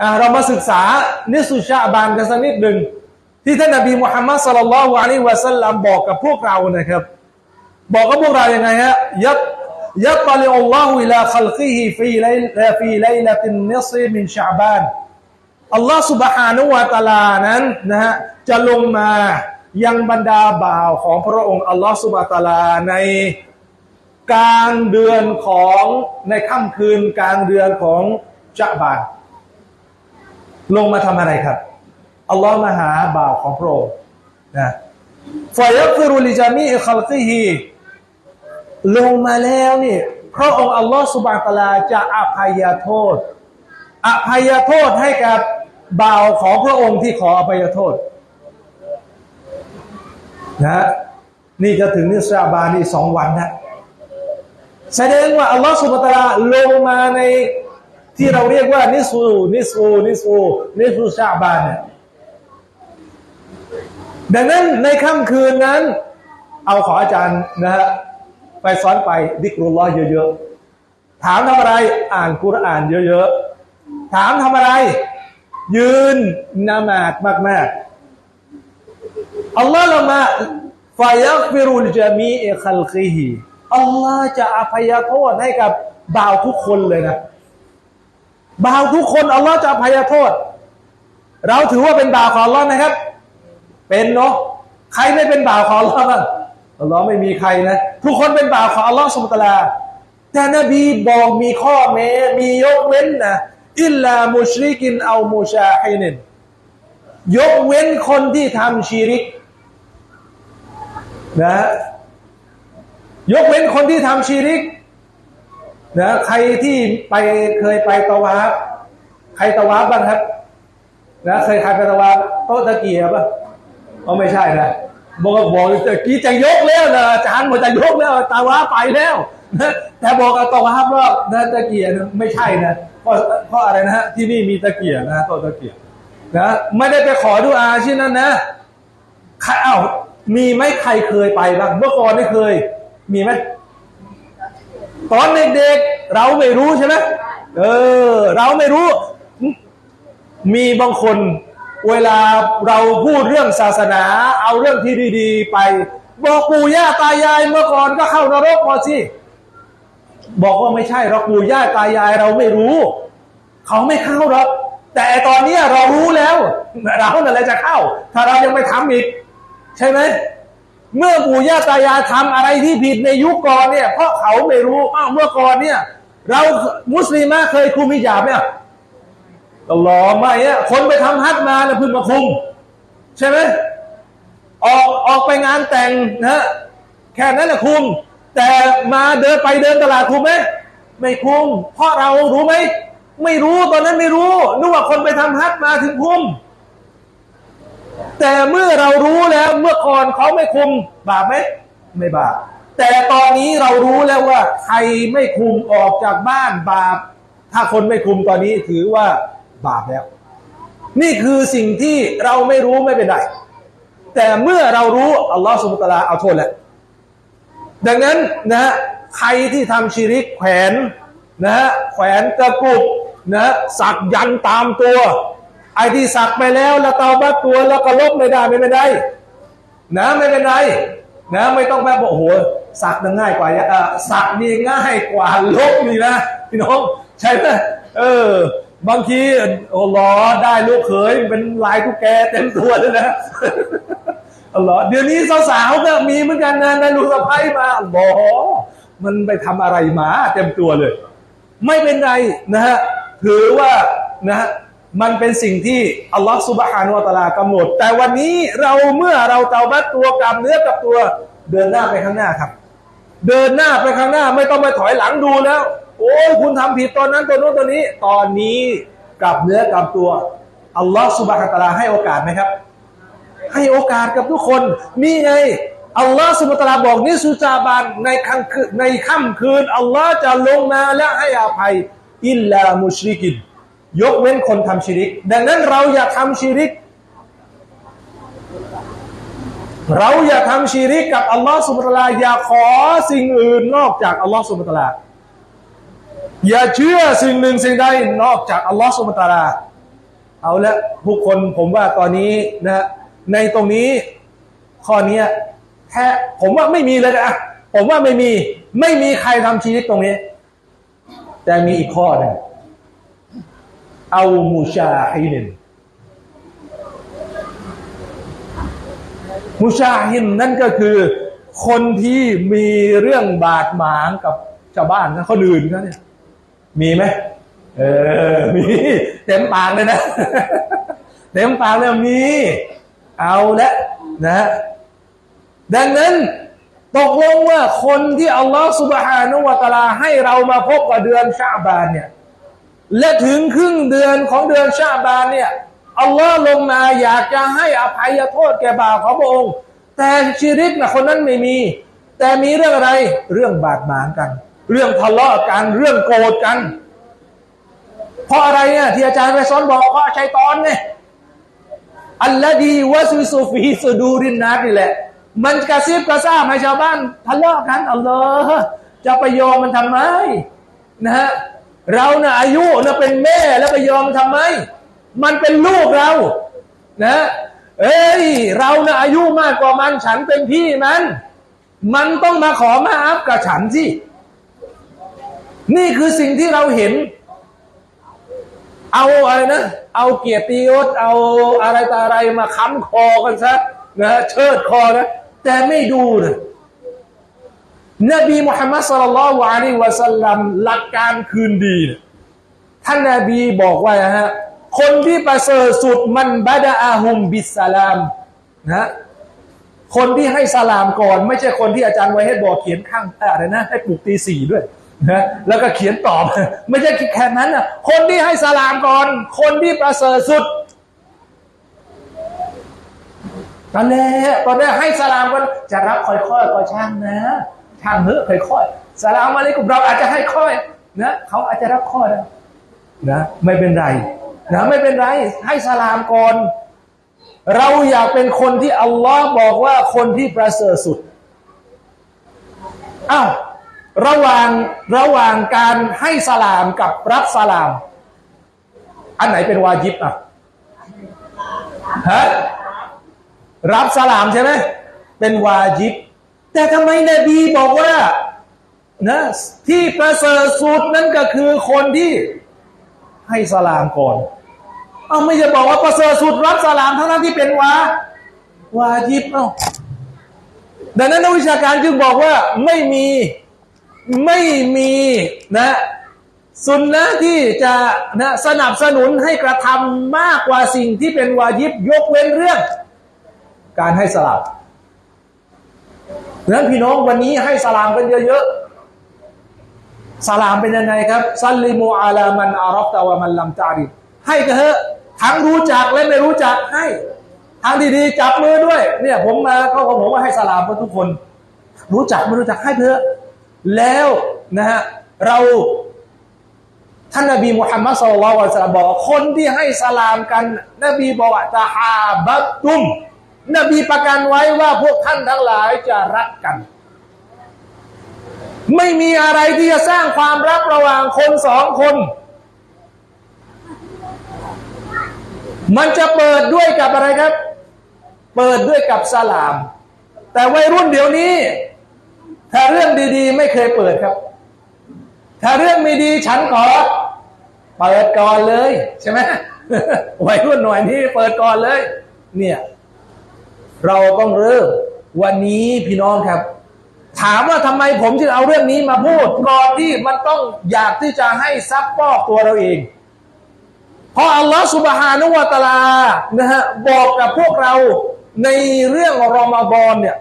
อ่าเรามาศึกษานิสุชาบานกันสักนิดหนึ่งที่ท่านนบีมุฮัมมัดสุลลัลลอฮุอะลัยฮิวะสัลลัมบอกกับพวกเรานะครับ บอกกับพวกเรายังไงฮะยับยัตลิอัลลอฮุอิลาขัลกิฮิฟีไลฟีไลลตินนิศมินชาบานอัลลอฮ์ سبحانه และ تعالى นั้นนะฮะจะลงมายังบรรดาบ่าวของพระองค์อัลลอฮ์ سبحانه และ تعالى ในกลางเดือนของในค่ำคืนกลางเดือนของชาบาน ลงมาทำอะไรครับอัลลอฮ์มาหาบ่าวของพระองค์นะฟยักฟิรุลิจามีอิคัลกิฮีลงมาแล้วนี่พระองค์อัลลอฮ์สุบานตะลาจะอภัยโทษ อภัยโทษให้กับบ่าวของพระองค์ที่ขออภัยโทษนะนี่จะถึงนิสราบานี่สองวันนะแสดงว่าอัลลอฮ์สุบานตะลาลงมาใน ที่เราเรียกว่านิสูนิสูนิสูนิสูชาบานเนี่ยดังนั้นในค่ำคืนนั้น เอาขออาจารย์นะฮะไปสอนไปดิกรุลลอเยอะๆ ถามทำอะไรอ่านกุรอานเยอะๆ ถามทำอะไร ยืนนามาดมากๆอัลลอฮ์ละมาฟายักฟิรุลจามีอิคัลกิฮีอัลลอฮ์จะอภัยโทษให้กับบ่าวทุกคนเลยนะ บาวทุกคนอัลลอฮ์จะอภัยโทษ เราถือว่าเป็นบ่าวของอัลลอฮ์นะครับ เป็นเนาะใครไม่เป็นบ่าวของอัลลอฮ์บ้างอัลลอฮ์ไม่มีใครนะทุกคนเป็นบ่าวของอัลลอฮ์สุบตะลาแต่นบีบอกมีข้อแม้มียกเว้นนะอิลลามุชริกินเอามูชาฮินินยกเว้นคนที่ทำชีริกนะยกเว้นคนที่ทำชีริก นะใครที่ไปเคยไปตะวาบใครตะวาบบ้างครับ นะเคยใครไปตะวาบโต๊ะตะเกียบป่ะอ๋อไม่ใช่นะบอกบอกตะกี้จะยกแล้วนะอาจารย์บอกจะยกแล้วตะวาบไปแล้วนะแต่บอกกับตะวาบว่านะตะเกียบไม่ใช่นะเพราะเพราะอะไรนะฮะที่นี่มีตะเกียบนะโต๊ะตะเกียบนะไม่ได้ไปขอดูอาชิ้นนั้นนะใครเอ้ามีไหมใครเคยไปบ้างเมื่อก่อนไม่เคย มีไหม ตอนเด็กๆเราไม่รู้ใช่ไหมเออ เราไม่รู้ มีบางคน เวลาเราพูดเรื่องศาสนา เอาเรื่องที่ดีๆ ไป บอกปู่ย่าตายายเมื่อก่อนก็เข้านรกพอสิบอกว่าไม่ใช่เราปู่ย่าตายายเราไม่รู้ เขาไม่เข้าหรอกแต่ตอนนี้เรารู้แล้ว เราเนั่นแหละจะเข้า ถ้าเรายังไม่ทำอีก ใช่ไหม เมื่อปู่ย่าตายายทำอะไรที่ผิดในยุคก่อนเนี่ย เพราะเขาไม่รู้อ้าวเมื่อก่อนเนี่ย เรามุสลิมเคยคุมฮิญาบเนี่ยตลอดมาเนี่ยคนไปทำฮัจญ์มาแล้วเพิ่งมาคุม ใช่ไหมออกออกไปงานแต่งนะแค่นั้นแหละคุม แต่มาเดินไปเดินตลาดคุมไหมไม่คุมเพราะเรารู้ไหมไม่รู้ตอนนั้นไม่รู้นึกว่าคนไปทำฮัจญ์มาถึงคุม แต่เมื่อเรารู้แล้วเมื่อก่อนเขาไม่คุมบาปไหมไม่บาปแต่ตอนนี้เรารู้แล้วว่าใครไม่คุมออกจากบ้านบาป ถ้าคนไม่คุมตอนนี้ถือว่าบาปแล้ว นี่คือสิ่งที่เราไม่รู้ไม่เป็นไรแต่เมื่อเรารู้อัลลอฮฺสุบตะลาเอาโทษแหละดังนั้นนะใครที่ทำชีริกแขวนนะแขวนตะกุบนะสักยันตามตัว ไอ้ที่สักไปแล้วแล้วเตาบัดตัวแล้วก็ลบไม่ได้ไม่เป็นไรนะไม่เป็นไรนะไม่ต้องแบบโอ้โหสักมันง่ายกว่าเออสักนี่ง่ายกว่าลบนี่นะพี่น้องใช่ไหมเออ บางทีโอ้หลอได้ลูกเขยเป็นลายทุกแกเต็มตัวเลยนะอัลลอฮ์เดี๋ยวนี้สาวๆก็มีเหมือนกันนะในลูกสะพ้ายมาอัลลอฮ์มันไปทำอะไรมาเต็มตัวเลย ไม่เป็นไรนะฮะถือว่านะฮะ มันเป็นสิ่งที่อัลลอฮ์สุบฮานุวะตะลากำหนด แต่วันนี้เราเมื่อเราเตาบัตตัวกับเนื้อกับตัวเดินหน้าไปข้างหน้าครับ เดินหน้าไปข้างหน้าไม่ต้องไปถอยหลังดูแล้ว โอ้ยคุณทำผิดตอนนั้นตอนนู้นตอนนี้ ตอนนี้กับเนื้อกับตัวอัลลอฮ์สุบฮานะตลาให้โอกาสไหมครับ ให้โอกาสกับทุกคนนี่ไงอัลลอฮ์สุบฮานะตลาบอกนี่สุจาบานในค่ำคืนในค่ำคืนอัลลอฮ์จะลงมาและให้อภัยอิลลามุชริกิน ยกเว้นคนทำชิริก ดังนั้นเราอย่าทำชิริก เราอย่าทำชีริกกับอัลลอฮ์สุบตะลาอย่าขอสิ่งอื่นนอกจากอัลลอฮ์สุบตะลาอย่าเชื่อสิ่งหนึ่งสิ่งใดนอกจากอัลลอฮ์สุบตะลาเอาละผู้คนผมว่าตอนนี้นะในตรงนี้ข้อเนี้แค่ผมว่าไม่มีเลยนะผมว่าไม่มี ไม่มีใครทำชีวิตตรงนี้ แต่มีอีกข้อหนึ่ง เอามูชาฮินมูชาฮินนั่นก็คือคนที่มีเรื่องบาดหมางกับชาวบ้านนะคนอื่นเขาเนี่ย มีไหมเออ มีเต็มปากเลยนะเต็มปากเลยมี เอาละนะดังนั้นตกลงว่าคนที่อัลลอฮฺสุบฮานุวะตะลาให้เรามาพบกับเดือนชาบานเนี่ย และถึงครึ่งเดือนของเดือนชาบานเนี่ยอัลลอฮ์ลงมาอยากจะให้อภัยโทษแก่บาวของพระองค์ แต่ชีริกนะคนนั้นไม่มี แต่มีเรื่องอะไรเรื่องบาดหมางกัน เรื่องทะเลาะกันเรื่องโกรธกัน เพราะอะไรเนี่ยที่อาจารย์ไปสอนบอกเพราะชัยตอนไงอัลลอดีวะซุซูฟีสุดูรินนัดนี่แหละ มันกระซิบกระซาบให้ชาวบ้านทะเลาะกันอัลลอฮ์จะไปยอมมันทำไมนะฮะ เรานะ่ะอายุนะเป็นแม่แล้วไปยอมทำไม มันเป็นลูกเรา นะ เอ้ย เรานะ่ะอายุมากกว่ามันฉันเป็นพี่มัน มันต้องมาขอมาอัพกับฉันสินี่คือสิ่งที่เราเห็น เอาอะไรนะ เอาเกียรติยศเอาอะไรต่ออะไรมาค้ำคอกันซะนะเชิดคอนะแต่ไม่ดูนะ นบีมุฮัมมัดสุลลัลวะอะลัยวะสัลลัมหลักการคืนดีนะท่านนบีบอกว่าฮะคนที่ประเสริฐสุดมันบาดาอาฮุมบิสสลามนะคนที่ให้สลามก่อน ไม่ใช่คนที่อาจารย์ไว้ให้บอกเขียนข้างอะไรนะ ให้ปลุกตีสี่ด้วยนะแล้วก็เขียนตอบ ไม่ใช่แค่นั้นนะคนที่ให้สลามก่อน คนที่ประเสริฐสุดตอนแรกตอนแรกให้สลามกันจะรับค่อยๆก็ช่างนะ ช่างเถอะค่อยๆสลามอะไรกับเราอาจจะให้ค่อยนะเขาอาจจะรับข้อนะนะไม่เป็นไรนะไม่เป็นไร ให้สลามก่อนเราอยากเป็นคนที่อัลลอฮ์บอกว่าคนที่ประเสริฐสุดอ้าวระหว่างระหว่างการให้สลามกับรับสลาม อันไหนเป็นวาจิบอะฮะรับสลามใช่ไหมเป็นวาจิบ แต่ทำไมนบีบอกว่านะที่ประเสริฐสุดนั้นก็คือคนที่ให้สลามก่อน เอาไม่จะบอกว่าประเสริฐสุดรับสลามเท่านั้นที่เป็นวาวาจิบเอาดังนั้นนักวิชาการจึงบอกว่าไม่มีไม่มีนะสุนนะที่จะนะสนับสนุนให้กระทำมากกว่าสิ่งที่เป็นวาจิบยกเว้นเรื่อง การให้สลาม นั้นพี่น้องวันนี้ให้สลามกันเยอะๆสลามเป็นยังไงครับซัลลิมูอาลามันอารับตะวะมันลัมจาริให้กันเถอะทั้งรู้จักและไม่รู้จักให้ทางดีๆจับมือด้วย เนี่ย ผมมาเขาก็ผมว่าให้สลามกันทุกคน รู้จักไม่รู้จักให้เถอะแล้วนะฮะเราท่านนบีมุฮัมมัดสุลลัลวะสัลลัมบอกคนที่ให้สลามกัน นบีบอกว่าจะฮาบัตุม นบีประกันไว้ว่าพวกท่านทั้งหลายจะรักกัน ไม่มีอะไรที่จะสร้างความรักระหว่างคนสองคน มันจะเปิดด้วยกับอะไรครับ เปิดด้วยกับสลาม แต่วัยรุ่นเดี๋ยวนี้ ถ้าเรื่องดี ๆ ไม่เคยเปิดครับ ถ้าเรื่องไม่ดีฉันขอเปิดก่อนเลยใช่ไหมวัยรุ่นหน่อยนี้เปิดก่อนเลย เนี่ย เราต้องเริ่มวันนี้พี่น้องครับ ถามว่าทำไมผมจึงเอาเรื่องนี้มาพูดก่อนที่มันต้องอยากที่จะให้ซับปอกตัวเราเอง เพราะอัลลอฮฺสุบฮานุวะตาลานะฮะบอกกับพวกเราในเรื่องรอมฎอนเนี่ย